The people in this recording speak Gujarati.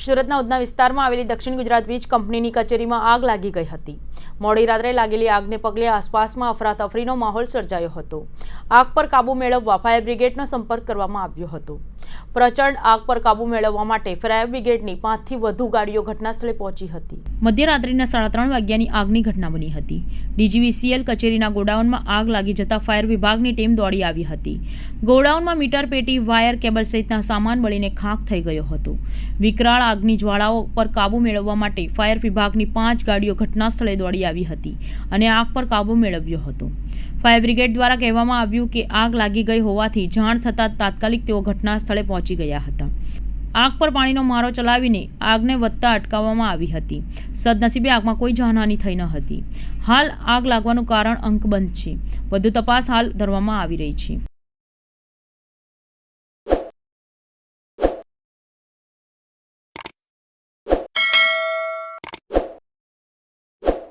સુરતના ઉધના વિસ્તારમાં આવેલી દક્ષિણ ગુજરાત વીજ કંપનીની કચેરીમાં આગ લાગી ગઈ હતી. મોડી રાત્રે લાગેલી આગને પગલે આસપાસમાં અફરાતફરીનો માહોલ સર્જાયો હતો. આગ પર કાબૂ મેળવવા ફાયર બ્રિગેડનો સંપર્ક કરવામાં આવ્યો હતો. પ્રચંડ આગ પર કાબુ મેળવવા માટે ફાયર બ્રિગેડની પાંચથી વધુ ગાડીઓ ઘટનાસ્થળે પહોંચી હતી. મધ્યરાત્રિના સાડા ત્રણ વાગ્યાની આગની ઘટના બની હતી. ડીજીવીસીએલ કચેરીના ગોડાઉનમાં આગ લાગી જતા ફાયર વિભાગની ટીમ દોડી આવી હતી. ગોડાઉનમાં મીટર પેટી, વાયર કેબલ સહિતના સામાન બળીને ખાખ થઈ ગયો હતો. વિકરાળ આગની જ્વાળાઓ પર કાબુ મેળવવા માટે ફાયર વિભાગની પાંચ ગાડીઓ ઘટનાસ્થળે દોડી આવી હતી અને આગ પર કાબુ મેળવ્યો હતો. ફાયર બ્રિગેડ દ્વારા કહેવામાં આવ્યું કે આગ લાગી ગઈ હોવાથી જાણ થતાં તાત્કાલિક તેઓ ઘટના સ્થળે પહોંચી ગયા હતા. આગ પર પાણીનો મારો ચલાવીને આગને વધતા અટકાવવામાં આવી હતી. સદનસીબે આગમાં કોઈ જાનહાની થઈ ન હતી. હાલ આગ લાગવાનું કારણ અંકબંધ છે. વધુ તપાસ હાલ ધરવામાં આવી રહી છે.